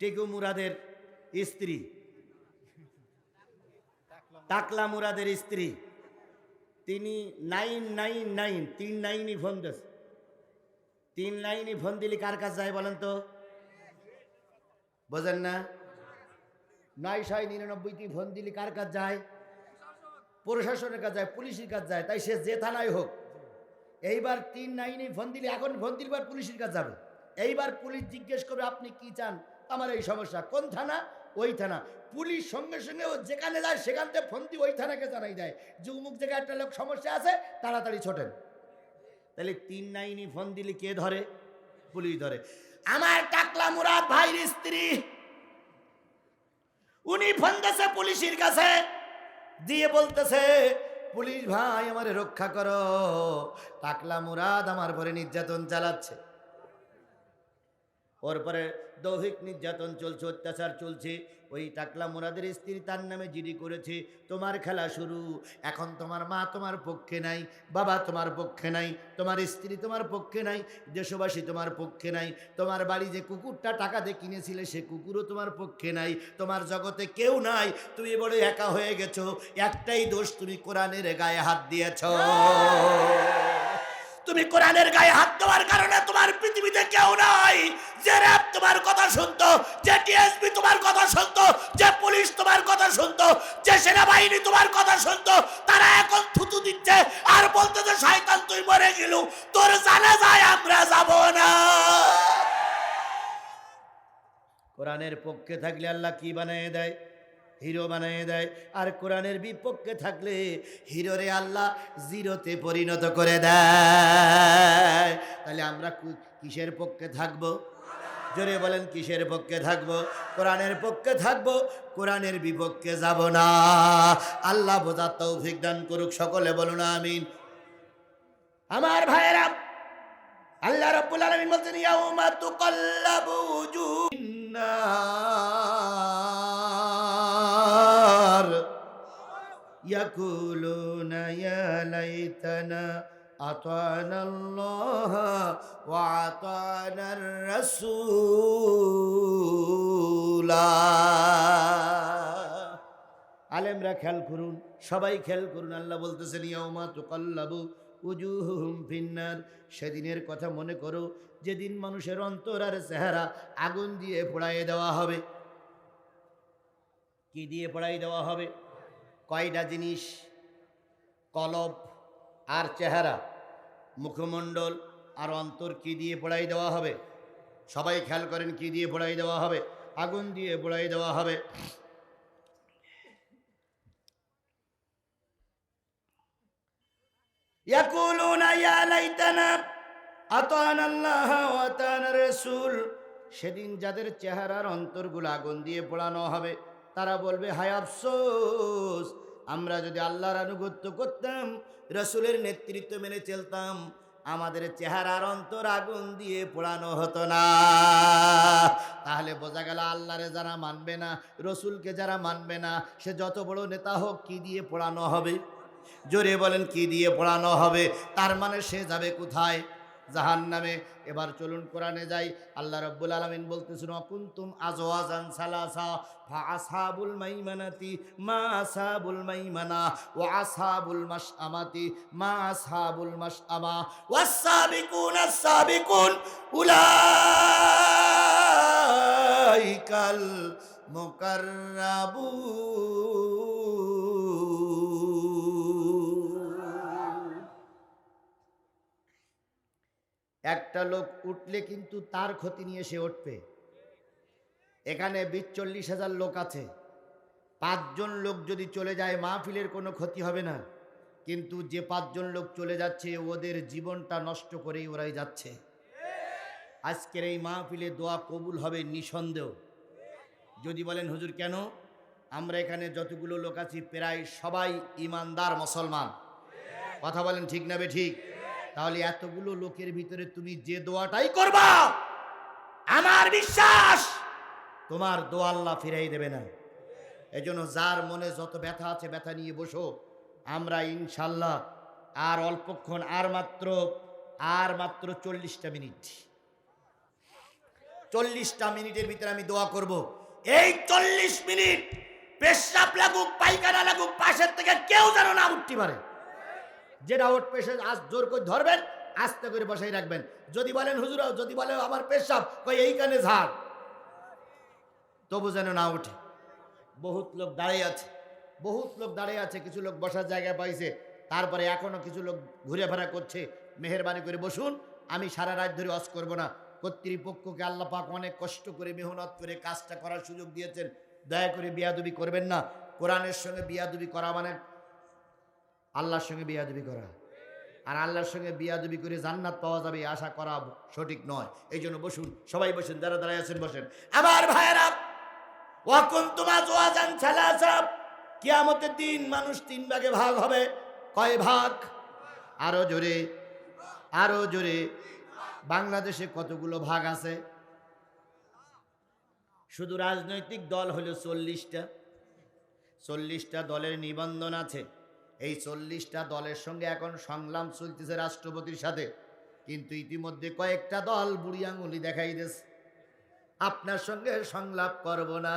টেকু মুরাদের স্ত্রী। টাকলা মুরাদের স্ত্রী। তিনি নাইন নাইন নাইন, তিন নাইনই ফোন দিস তিন লাইনই ফোন দিলি কার কাছে যায় বলেন তো? বোঝেন না? নয় ছয় নিরানব্বইটি ফোন দিলি কার কাছে যায়? প্রশাসনের কাছে যায়, পুলিশের কাছে যায়, তাই সে যে থানায় হোক। এইবার তিন নাইনে ফোন দিলে এখন ফোন দিলবার পুলিশের কাছে যাবে। এইবার পুলিশ জিজ্ঞেস করবে, আপনি কি চান? আমার এই সমস্যা। কোন থানা? ওই থানা। পুলিশ সঙ্গে সঙ্গে ও যেখানে যায়, সেখান থেকে ফোন দিয়ে ওই থানাকে জানাই দেয়। যে উমুক জায়গায় একটা লোক সমস্যা আছে, তাড়াতাড়ি ছোটেন। তাহলে তিন নাইনি ফোন দিলে কে ধরে? পুলিশ ধরে। আমার টাকলা মুরাদ ভাইয়ের স্ত্রী। উনি ফোন দিয়েছে পুলিশের কাছে। দিয়ে বলতেছে, পুলিশ ভাই, আমারে রক্ষা করো। টাকলা মুরাদ আমার পরে নির্যাতন চালাচ্ছে। ওর পরে দৈহিক নির্যাতন চলছে, অত্যাচার চলছে। ওই টাকলা মোরাদের স্ত্রী তার নামে জিডি করেছে, তোমার খেলা শুরু। এখন তোমার মা তোমার পক্ষে নাই, বাবা তোমার পক্ষে নাই, তোমার স্ত্রী তোমার পক্ষে নাই, দেশবাসী তোমার পক্ষে নাই, তোমার বাড়ি যে কুকুরটা টাকা দিয়ে কিনেছিলে সে কুকুরও তোমার পক্ষে নাই, তোমার জগতে কেউ নাই, তুমি বড় একা হয়ে গেছো, একটাই দোষ তুমি কোরআনের গায়ে হাত দিয়েছ। তুমি কোরআনের গায়ে হাত দেওয়ার কারণে তোমার পৃথিবীতে কেউ নাই। যে র্যাব তোমার কথা শুনতো, যে টিএসপি তোমার কথা শুনতো, যে পুলিশ তোমার কথা শুনতো, যে সেনাবাহিনী তোমার কথা শুনতো, তারা এখন থুতু দিচ্ছে আর বলতে যে শয়তান, তুই মরে গেল। তোর জানা যায় আমরা যাব না। কোরআনের পক্ষে থাকলে আল্লাহ কি বানিয়ে দেয়? হিরো বানিয়ে দেয়। আর কোরআনের বিপক্ষে থাকলে হিরোরে আল্লাহ জিরোতে পরিণত করে দেয়। তাহলে আমরা কিসের পক্ষে থাকব? জোরে বলেন, কিসের পক্ষে থাকব? কোরআনের পক্ষে থাকব, কোরআনের বিপক্ষে যাব না। আল্লাহ বোঝার তৌফিক দান করুক, সকলে বলুন আমিন। আমার ভাইয়েরা, আল্লাহ রাব্বুল আলামিন বলছেন, ইয়াউমা তুকাল্লাবু উজুহুন ওয়া আতানা রাসূলা আলেমরা খেয়াল করুন, সবাই খেয়াল করুন, আল্লাহ বলতেছেন, ইয়াউমা তুকাল্লাবু উজুহুম ফিন্নার। সেদিনের কথা মনে করো, যেদিন মানুষের অন্তর আর চেহারা আগুন দিয়ে পোড়াইয়ে দেওয়া হবে। কি দিয়ে পোড়াই দেওয়া হবে? কয়টা জিনিস? কলব আর চেহারা। মুখমণ্ডল আর অন্তর কি দিয়ে পোড়াই দেওয়া হবে? সবাই খেয়াল করেন কি দিয়ে পোড়াই দেওয়া হবে? আগুন দিয়ে পোড়াই দেওয়া হবে। সেদিন যাদের চেহারার অন্তরগুলো আগুন দিয়ে পোড়ানো হবে তারা বলবে, হায় আফসোস, আমরা যদি আল্লাহর আনুগত্য করতাম, রসুলের নেতৃত্ব মেনে চলতাম, আমাদের চেহারার অন্তর আগুন দিয়ে পোড়ানো হতো না। তাহলে বোঝা গেল আল্লাহরে যারা মানবে না, রসুলকে যারা মানবে না, সে যত বড় নেতা হোক, কি দিয়ে পোড়ানো হবে? জোরে বলেন, কি দিয়ে পড়ানো হবে? তার মানে সে যাবে কোথায়? জাহান নামে এবার চলুন কোরআনে যাই। আল্লাহ রব্বুল আলমিন বলতেছেন, অকুন্তুম আজওয়াজান সালাসা ফা আসহাবুল মাইমানাতি মা আসহাবুল মাইমানা ও আসহাবুল মাশআমাতি মা আসহাবুল মাশআমা, ওয়াস-সাবিকুন আস-সাবিকুন উলাইকাল মুকাররাবুন। একটা লোক উঠলে কিন্তু তার ক্ষতি নিয়ে সে উঠবে। এখানে বিশ চল্লিশ হাজার লোক আছে। পাঁচজন লোক যদি চলে যায়, মাহফিলের কোনো ক্ষতি হবে না। কিন্তু যে পাঁচজন লোক চলে যাচ্ছে, ওদের জীবনটা নষ্ট করেই ওরাই যাচ্ছে। আজকের এই মাহফিলে দোয়া কবুল হবে নিঃসন্দেহ। যদি বলেন, হুজুর, কেন? আমরা এখানে যতগুলো লোক আছি, প্রায় সবাই ইমানদার মুসলমান। কথা বলেন ঠিক না বে ঠিক? তাহলে এতগুলো লোকের ভিতরে তুমি যে দোয়াটাই করবা, আমার বিশ্বাস, তোমার দোয়া আল্লাহ ফিরাই দেবে না। এজন্য যার মনে যত ব্যথা আছে, ব্যথা নিয়ে বসো। আমরা ইনশাল্লাহ আর অল্পক্ষণ, আর মাত্র আর মাত্র চল্লিশটা মিনিট। চল্লিশটা মিনিটের ভিতরে আমি দোয়া করব। এই চল্লিশ মিনিট পেশাব লাগুক, পায়খানা লাগুক, পাশের থেকে কেউ যেন না উঠতে পারে। যেটা ওট পেশে আজ জোর করে ধরবেন, আস্তে করে বসাই রাখবেন। যদি বলেন, হুজুর, যদি বলে আমার পেশাব কই এইখানে ঝাড়? তবু যেন না ওঠে। বহুত লোক দাঁড়িয়ে আছে, বহুত লোক দাঁড়িয়ে আছে, কিছু লোক বসার জায়গা পাইছে, তারপরে এখনও কিছু লোক ঘুরে ফেরা করছে। মেহরবানি করে বসুন, আমি সারা রাত ধরে অস করব না। কর্তৃপক্ষকে আল্লাহ পাক অনেক কষ্ট করে, মেহনত করে কাজটা করার সুযোগ দিয়েছেন। দয়া করে বিয়াদুবি করবেন না। কোরআনের সঙ্গে বিয়াদুবি করা মানে আল্লাহর সঙ্গে বিয়াদুবি করা। আর আল্লাহর সঙ্গে বিয়াদুবি করে জান্নাত পাওয়া যাবে আশা করা সঠিক নয়। এই জন্য বসুন, সবাই বসেন, যারা দাঁড়ায় আছেন বসেন। আমার ভাইয়েরা, ওয়াকুন তোমার জোয়াজান ছালাসাব কিয়ামতের দিন মানুষ তিন ভাগে ভাগ হবে। কয় ভাগ? আরও জোরে আরও জোরে। বাংলাদেশে কতগুলো ভাগ আছে? শুধু রাজনৈতিক দল হলো চল্লিশটা। চল্লিশটা দলের নিবন্ধন আছে। এই চল্লিশটা দলের সঙ্গে এখন সংগ্রাম চলতেছে রাষ্ট্রপতির সাথে। কিন্তু ইতিমধ্যে কয়েকটা দল বুড়ি আঙুলি দেখাই দিয়েছে। আপনার সঙ্গে সংলাপ করব না।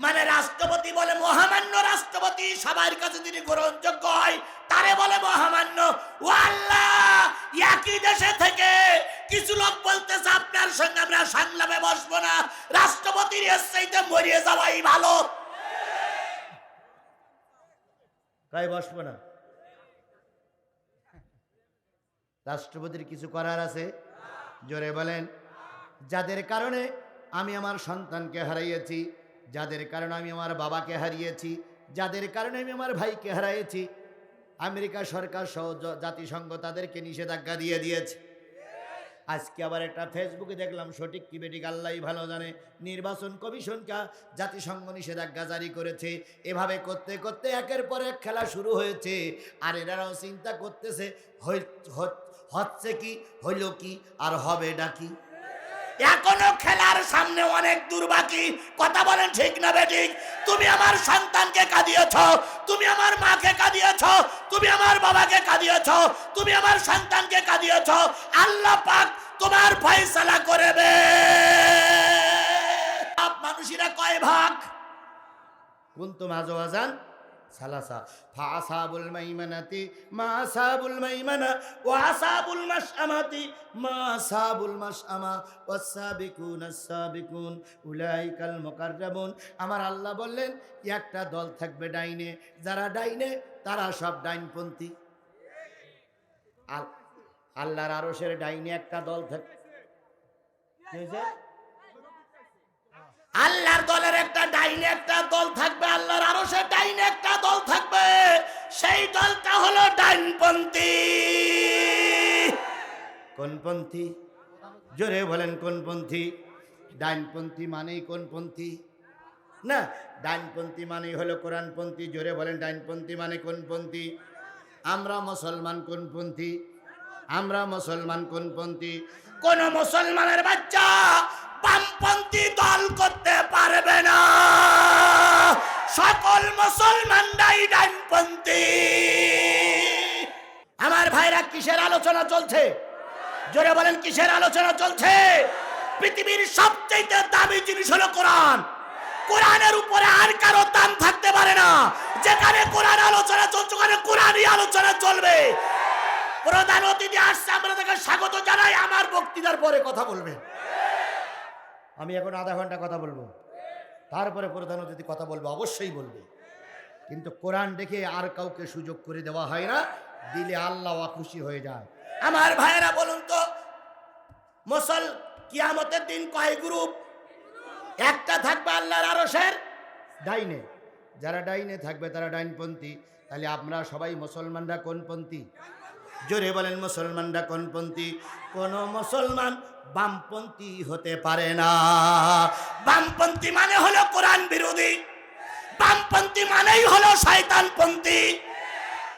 মানে রাষ্ট্রপতি বলে মহামান্য রাষ্ট্রপতি, সবার কাছে তিনি গ্রহণযোগ্য হয়, তারে বলে মহামান্য। ও আল্লাহ একই দেশে থেকে কিছু লোক বলতেছে, আপনার সঙ্গে আমরা সংলাপে বসবো না। রাষ্ট্রপতির এসে মরিয়ে যাওয়াই ভালো। তাই বসবো না? রাষ্ট্রপতির কিছু করার আছে? জোরে বলেন। যাদের কারণে আমি আমার সন্তানকে হারিয়েছি, যাদের কারণে আমি আমার বাবাকে হারিয়েছি, যাদের কারণে আমি আমার ভাইকে হারিয়েছি, আমেরিকা সরকার সহ জাতিসংঘ তাদেরকে নিষেধাজ্ঞা দিয়ে দিয়েছে। আজকে আবার একটা ফেসবুকে দেখলাম, সঠিক কি বেটিক আল্লাহ ভালো জানে। নির্বাচন কমিশনকে জাতিসংঘ নিষেধাজ্ঞা জারি করেছে। এভাবে করতে করতে একের পর এক খেলা শুরু হয়েছে। আর এরাও চিন্তা করতেছে হচ্ছে কি, হইল কি, আর হবে ডাকি এখনও খেলার সামনে অনেক দূর বাকি। কথা বলেন ঠিক না বেঠিক তুমি আমার সন্তানকে কাঁদিয়েছ, তুমি আমার মাকে কাঁদিয়েছ, তুমি আমার বাবাকে কাঁদিয়েছ, তুমি আমার সন্তানকে কাঁদিয়েছ। আল্লাহ পাক তোমার ফয়সালা করবে মানুষেরা কয় ভাগ? কুনতুম আজওয়াজান সালাসা মাইমানাতি মাইমানা আসাবিকুন উলাইকাল আমার আল্লাহ বললেন, একটা দল থাকবে ডাইনে, যারা ডাইনে, তারা সব ডাইনপন্থী। আল- আল্লাহর আরশের ডাইনে একটা দল থাকবে আল্লাহর দলের একটা ডাইনে একটা দল থাকবে, আল্লাহর আরও সে ডাইনে একটা দল থাকবে। সেই দলটা হলো ডাইনপন্থী কোনপন্থী? জোরে বলেন কোনপন্থী? ডাইনপন্থী মানেই কোনপন্থী? না ডাইনপন্থী মানেই হলো কোরআনপন্থী। জোরে বলেন ডাইনপন্থী মানে কোনপন্থী? আমরা মুসলমান কোনপন্থী? আমরা মুসলমান কোনপন্থী? কোন মুসলমানের বাচ্চা বামপন্থী দল করতে পারবে না। সকল মুসলমানরাই ডানপন্থী। আমার ভাইরা, কিসের আলোচনা চলছে? জোরে বলেন, কিসের আলোচনা চলছে? পৃথিবীর সবচেয়ে দামি জিনিস হলো কোরআন। কোরআনের উপরে আর কারও দাম থাকতে পারে না। যেখানে কোরআন আলোচনা চলছে, ওখানে কোরআনই আলোচনা চলবে। প্রধান অতিথি আসছে আমরা তাকে স্বাগত জানাই। আমার বক্তৃতার পরে কথা বলবে। আমি এখন আধা ঘণ্টা কথা বলব। তারপরে প্রধান অতিথি কথা বলবে, অবশ্যই বলবে। কিন্তু কোরআন দেখে আর কাউকে সুযোগ করে দেওয়া হয় না, দিলে আল্লাহ খুশি হয়ে যায়। আমার ভাইয়েরা বলুন তো, মুসল কিয়ামতের দিন কয় গ্রুপ? একটা থাকবে আল্লাহর আরশের ডাইনে। যারা ডাইনে থাকবে তারা ডাইনপন্থী। তাহলে আমরা সবাই মুসলমানরা কোনপন্থী? জোরে বলেন মুসলমানরা কোনপন্থী কোন মুসলমান বামপন্থী হতে পারে না বামপন্থী মানে হলো কোরআন বিরোধী বামপন্থী মানেই হলো শয়তানপন্থী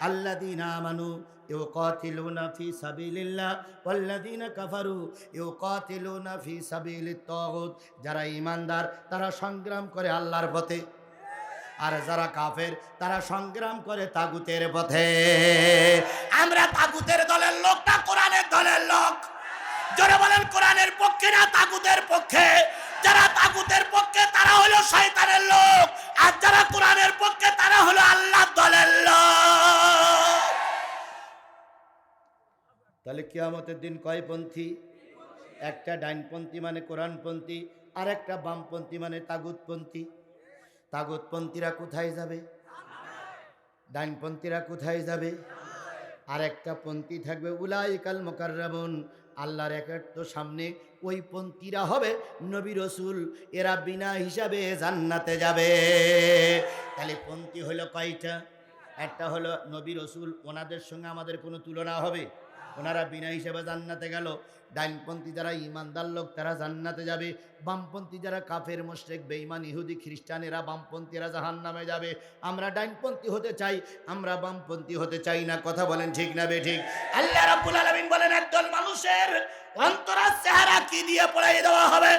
الذين آمنوا يقاتلون في سبيل الله والذين كفروا يقاتلون في سبيل الطاغوت যারা ইমানদার তারা সংগ্রাম করে আল্লাহর পথে আর যারা কাফের, তারা সংগ্রাম করে তাগুতের পথে। আমরা তাগুতের দলের লোক না, কোরআনের দলের লোক। জোরে বলেন, কোরআনের পক্ষে না, তাগুতের পক্ষে? যারা তাগুতের পক্ষে, তারা হলো শয়তানের লোক। আর যারা কোরআনের পক্ষে, তারা হলো আল্লাহ দলের লোক। তাহলে কিয়ামতের দিন কয়পন্থী একটা ডাইনপন্থী মানে কোরআনপন্থী আর একটা বামপন্থী মানে তাগুতপন্থী। তাগুতপন্থীরা কোথায় যাবে? ডাইনপন্থীরা কোথায় যাবে? আর একটা পন্থী থাকবে, উলাইকাল মোকাররামুন আল্লাহর একের সামনে ওই পন্থীরা হবে, নবী রসুল। এরা বিনা হিসাবে জান্নাতে যাবে। তাহলে পন্থী হলো কয়টা? একটা হলো নবী রসুল, ওনাদের সঙ্গে আমাদের কোনো তুলনা হবে? ওনারা বিনা হিসেবে জান্নাতে গেল। ডাইনপন্থী যারা ইমানদার লোক, তারা জান্নাতে যাবে। বামপন্থী যারা কাফের, মোশরেক, বেঈমান, ইহুদি খ্রিস্টানেরা বামপন্থীরা জাহান নামে যাবে। আমরা ডাইনপন্থী হতে চাই, আমরা বামপন্থী হতে চাই না। কথা বলেন ঠিক না বে ঠিক? আল্লাহ রাব্বুল আলামিন বলেন, একদল মানুষের অন্তরার চেহারা কি দিয়ে পড়াই দেওয়া হবে?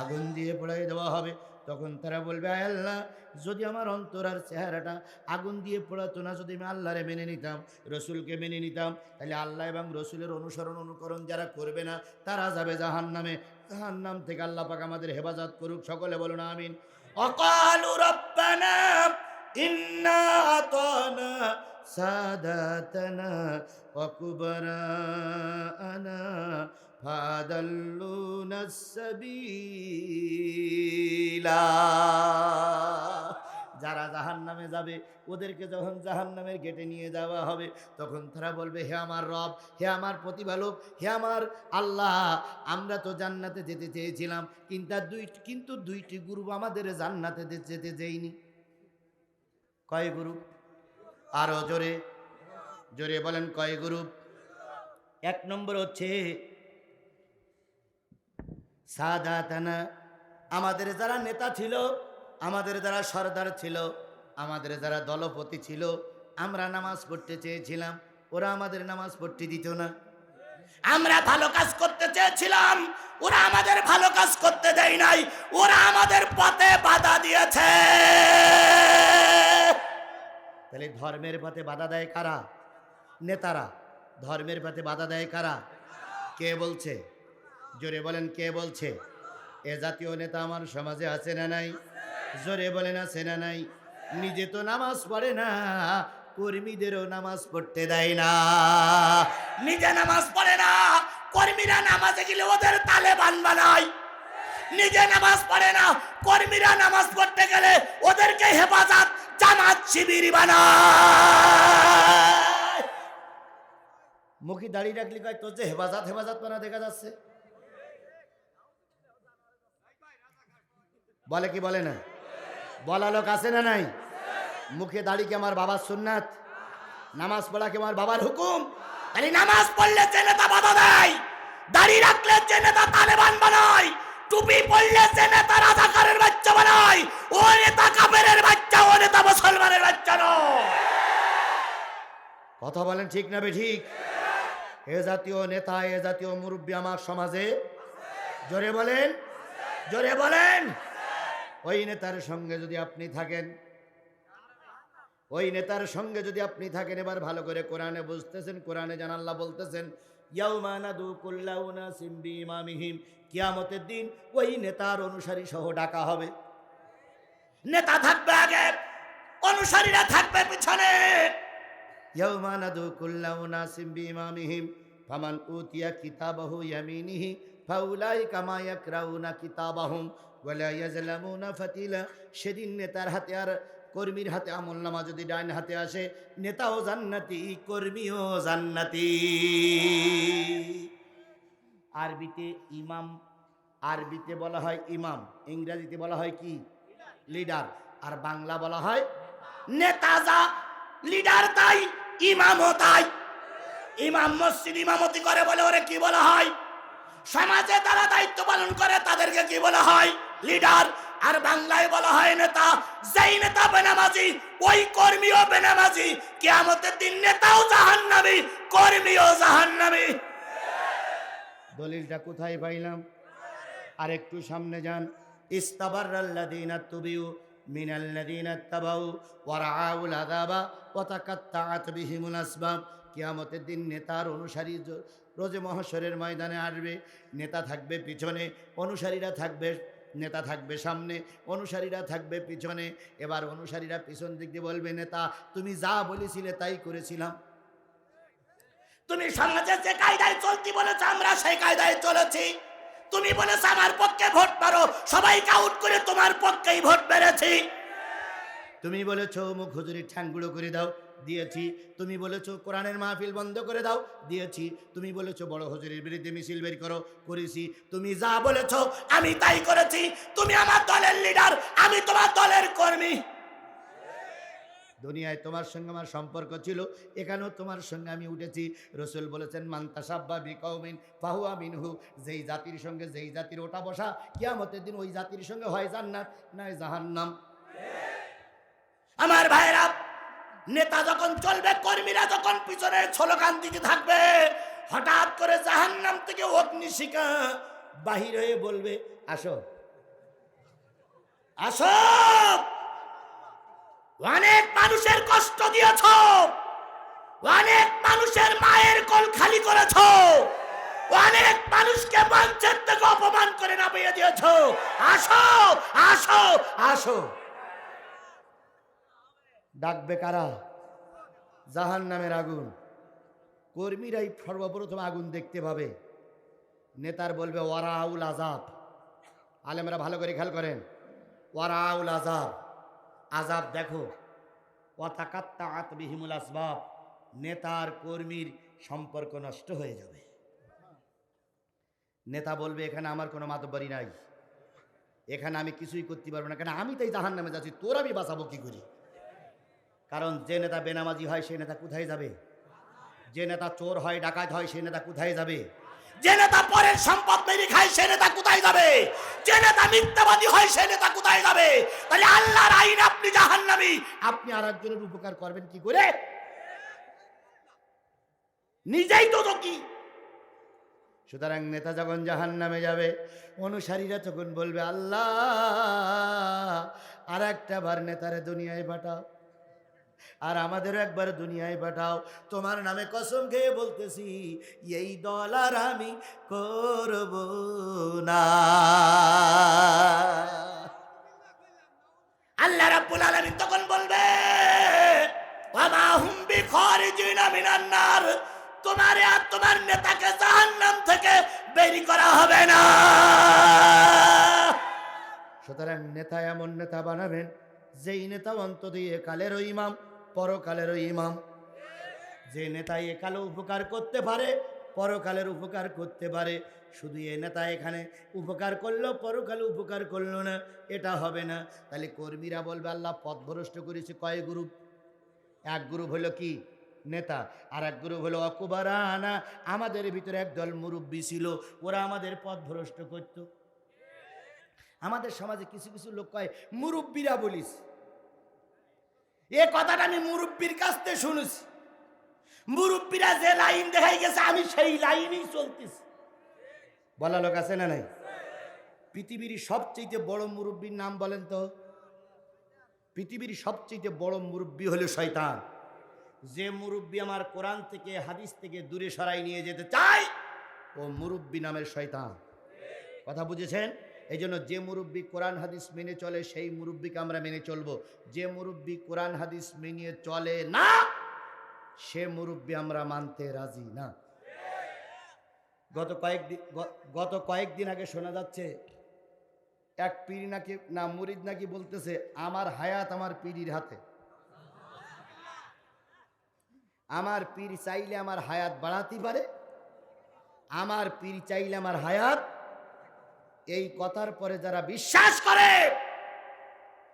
আগুন দিয়ে পড়াই দেওয়া হবে। তখন তারা বলবে, আয় আল্লাহ যদি আমার অন্তরার চেহারাটা আগুন দিয়ে পড়াতো না যদি আমি আল্লাহরে মেনে নিতাম রসুলকে মেনে নিতাম তাহলে আল্লাহ এবং রসুলের অনুসরণ অনুকরণ যারা করবে না তারা যাবে জাহান নামে জাহান নাম থেকে আল্লাহ পাক আমাদের হেফাজত করুক সকলে বলুন আমিন অকালু রব্বানা ইন্না আতানা সাদাতানা وكبراءنا فادلونا السبيلا যারা জাহান নামে যাবে ওদেরকে যখন জাহান নামের গেটে নিয়ে যাওয়া হবে তখন তারা বলবে হে আমার রব হে আমার প্রতিপালক হে আমার আল্লাহ আমরা তো জান্নাতে যেতে চেয়েছিলাম কিন্তু আর দুই কিন্তু দুইটি গ্রুপ আমাদের জান্নাতে দে- যেতে দেয়নি কয় গ্রুপ আরো জোরে জোরে বলেন কয় গ্রুপ এক নম্বর হচ্ছে সাদাতানা। আমাদের যারা নেতা ছিল, আমাদের যারা সর্দার ছিল, আমাদের যারা দলপতি ছিল, আমরা নামাজ পড়তে চেয়েছিলাম, ওরা আমাদের নামাজ পড়তে দিত না। আমরা ভালো কাজ করতে চেয়েছিলাম, ওরা আমাদের ভালো কাজ করতে দেয় নাই, ওরা আমাদের পথে বাধা দিয়েছে। তাহলে ধর্মের পথে বাধা দেয় কারা? নেতারা, ধর্মের পথে বাধা দেয় কারা? কে বলছে? জোরে বলেন, কে বলছে? এ জাতীয় নেতা আমার সমাজে আছে না নাই? জোরে বলেন, আছে না নাই? নিজে তো নামাজ পড়ে না, কর্মীদেরও নামাজ পড়তে দেয় না। নিজে নামাজ পড়ে না, কর্মীরা নামাজে গেলে ওদের তালেবান বানায়। নিজে নামাজ পড়ে না, কর্মীরা নামাজ পড়তে গেলে ওদেরকে হেফাজত জামাত শিবির বানায়। মুখি দাড়ি রাখলি কয়, তোর যে হেফাজত হেফাজত বানা দেখা যাচ্ছে? বলে কি বলে না? বলা লোক আছে না নাই? মুখে দাড়ি কি আমার বাবার সুন্নাত? নামাজ পড়া কি আমার বাবার হুকুম? নামাজ পড়লে যে নেতা বাধা দেয়। দাড়ি রাখলে যে নেতা তালেবান বানায়। টুপি পড়লে যে নেতা রাজাকারের বাচ্চা বানায়। ও নেতা কাফেরের বাচ্চা, ও নেতা মুসলমানের বাচ্চা নয়। কথা বলেন ঠিক না ঠিক? এ জাতীয় নেতা, এ জাতীয় মুরব্বী আমার সমাজে? জোরে বলেন? জোরে বলেন? ওই নেতার সঙ্গে যদি আপনি থাকেন, ওই নেতার সঙ্গে যদি আপনি থাকেন, এবার ভালো করে কোরআনে বুঝতেছেন, কোরআনে জান আল্লাহ বলতেছেন কিয়ামতের দিন ওই নেতার অনুসারী সহ ডাকা হবে। নেতা থাকবে আগে, অনুসারীরা থাকবে পিছনে। ইয়াউমানাদু কুল্লাউনা সিম্বি ইমামিহিম ফামান উতিয়া কিতাবাহু ইয়ামিনিহি ফাউলাইকা মা ইয়াকরাউনা কিতাবাহুম সেদিন নেতার হাতে আর কর্মীর হাতে আমল নামা যদি ডাইন হাতে আসে, নেতাও জান্নাতি, কর্মীও জান্নাতি। আরবিতে ইমাম, আরবিতে বলা হয় ইমাম, ইংরেজিতে বলা হয় কি? লিডার। আর বাংলা বলা হয় নেতা যা, লিডার তাই, ইমামও তাই। ইমাম মসজিদ ইমামতি করে বলে ওরে কি বলা হয়? সমাজে তারা দায়িত্ব পালন করে, তাদেরকে কি বলা হয়? লিডার, আর বাংলায় বলা হয় নেতা, যেই নেতা বেনামাজি, ওই কর্মীও বেনামাজি। কিয়ামতের দিন নেতাও জাহান্নামী, কর্মীও জাহান্নামী। দলিলটা কোথায় পাইলাম? আর একটু সামনে যান। ইস্তাবারাল্লাযীনা তুবিউ মিনাল্লাযীনা তাবাউ ওয়া রাআউল আযাবা ওয়া তাকাত্তাআত বিহিমুল আসবাব। কিয়ামতের দিন নেতার অনুসারী রোজে মহাশরের ময়দানে আসবে। নেতা থাকবে পিছনে, অনুসারীরা থাকবে নেতা থাকবে সামনে অনুসারীরা থাকবে পিছনে। এবার অনুসারীরা পিছন দিক দিয়ে বলবে নেতা তুমি যা বলেছিলে তাই করেছিলাম। তুমি সমাজে যে কায়দায় চলতি বলেছ আমরা সেই কায়দায় চলেছি। তুমি বলেছ আমার পক্ষে ভোট পারো সবাইকে আউট করে তোমার পক্ষেই ভোট মেরেছি। তুমি বলেছ মুখ হুজুরি ঠ্যাংগুলো করে দাও। দিয়েছি। তুমি বলেছ, কোরআনের মাহফিল বন্ধ করে দাও। দিয়েছি। তুমি বলেছ, বড় হজুরের বিরুদ্ধে মিছিল বের করো। করেছি। তুমি যা বলেছ, আমি তাই করেছি। তুমি আমার দলের লিডার আমি তোমার দলের কর্মী। দুনিয়ায় তোমার সঙ্গে আমার সম্পর্ক ছিল, এখানেও তোমার সঙ্গে আমি উঠেছি। রসুল বলেছেন মান্তাসাব্বা বিকৌমিন ফাহুয়া মিনহু। যেই জাতির সঙ্গে, যেই জাতির ওটা বসা, কিয়ামতের দিন ওই জাতির সঙ্গে হয় জান্নাত, নয় জাহান্নাম। আমার ভাইরা নেতা যখন চলবে, কর্মীরা যখন পিছনে স্লোগান দিতে থাকবে, হঠাৎ করে জাহান্নাম থেকে অগ্নিশিখা বাহির হয়ে বলবে, আসো। আসো। অনেক মানুষের কষ্ট দিয়েছ। অনেক মানুষের মায়ের কল খালি করেছ। অনেক মানুষকে মঞ্চের থেকে অপমান করে নামিয়ে দিয়েছ। আসো আসো আসো। ডাকবে কারা? জাহান নামের আগুন। কর্মীরাই সর্বপ্রথম আগুন দেখতে পাবে। নেতার বলবে, ওয়ারাউল আজাব আলেমরা ভালো করে খেয়াল করেন। ওয়ারাউল আজাব আজাব দেখো। ওয়াতাকাত্তা আতবিহিমুল আসবাব। নেতার কর্মীর সম্পর্ক নষ্ট হয়ে যাবে। নেতা বলবে, এখানে আমার কোনো মাতব্বরি নাই। এখানে আমি কিছুই করতে পারব না। কেন? আমি তাই জাহান নামে যাচ্ছি। তোর আমি বাঁচাবো কী করি? কারণ যে নেতা বেনামাজি হয় সে নেতা কোথায় যাবে? যে নেতা চোর হয়, ডাকাত হয় সে নেতা কোথায় যাবে? যে নেতা পরের সম্পদ মেরে খায় সে নেতা কোথায় যাবে? যে নেতা মিথ্যাবাদী হয় সে নেতা কোথায় যাবে? তাহলে আল্লাহর আইন আপনি জাহান্নামী। আপনি আর একজনের উপকার করবেন কি করে? নিজেই তো কি সুতরাং নেতা যখন জাহান নামে যাবে, অনুসারীরা তখন বলবে, আল্লাহ আর একটা বার নেতারে দুনিয়ায় পাঠাও। আর আমাদেরও একবার দুনিয়ায় পাঠাও। তোমার নামে কসম খেয়ে বলতেছি, এই দল আর আমি করব না। আল্লাহ রাব্বুল আলামিন তখন বলবে, ওয়ামা হুম বিখারিজিনা মিনান নার। তোমারে আর তোমার নেতাকে জাহান্নাম থেকে বের করা হবে না। সুতরাং নেতা এমন নেতা বানাবেন, যেই নেতা অন্ত দিয়ে কালের ইমাম। পরকালেরও ইমাম। যে নেতা একালে উপকার করতে পারে, পরকালের উপকার করতে পারে। শুধু এ নেতা এখানে উপকার করল পরকালে উপকার করল না, এটা হবে না। তাহলে কর্মীরা বলবে, আল্লাহ পথভ্রষ্ট করেছে কয় গ্রুপ? এক গ্রুপ হলো কি? নেতা। আর এক গ্রুপ হলো অকুবারানা আমাদের ভিতরে একদল মুরব্বী ছিল, ওরা আমাদের পথভ্রষ্ট করতো। আমাদের সমাজে কিছু কিছু লোক কয়, মুরব্বীরা বলিস। এ কথাটা আমি মুরব্বীর কাছ থেকে শুনেছি। মুরব্বীরা যে লাইন দেখাই গেছে, আমি সেই লাইনেই চলতেছি। বলা লোক আছে না নাই? পৃথিবীর সবচেয়ে বড় মুরব্বীর নাম বলেন তো। পৃথিবীর সবচেয়ে বড় মুরব্বী হলো শয়তান। যে মুরব্বী আমার কোরআন থেকে, হাদিস থেকে দূরে সরাই নিয়ে যেতে চায়, ও মুরব্বী নামের শয়তান। কথা বুঝেছেন? এই জন্য যে মুরব্বী কোরআন হাদিস মেনে চলে, সেই মুরব্বীকে আমরা মেনে চলবো। যে মুরব্বী কোরআন হাদিস মেনে চলে না, সে মুরব্বী আমরা মানতে রাজি না। গত কয়েকদিন গত কয়েকদিন আগে শোনা যাচ্ছে, এক পীর নাকি, না, মুরিদ নাকি বলতেছে, আমার হায়াত আমার পীরির হাতে। আমার পীর চাইলে আমার হায়াত বাড়াতে পারে, আমার পীর চাইলে আমার হায়াত এই কথার পরে যারা বিশ্বাস করে,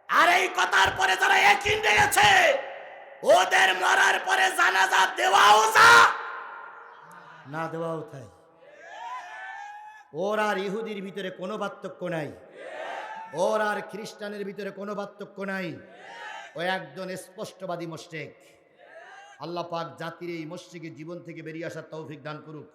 আর এই কথার পরে যারা একই গেছে ওদের মরার পরে জানাজা দেওয়াও যা, না দেওয়াও তাই। ওর আর ইহুদির ভিতরে কোনো পার্থক্য নাই। ওর আর খ্রিস্টানের ভিতরে কোনো পার্থক্য নাই। ও একজন স্পষ্টবাদী মোশেক। আল্লাহ পাক জাতির এই মোশেকের জীবন থেকে বেরিয়ে আসার তৌফিক দান করুক।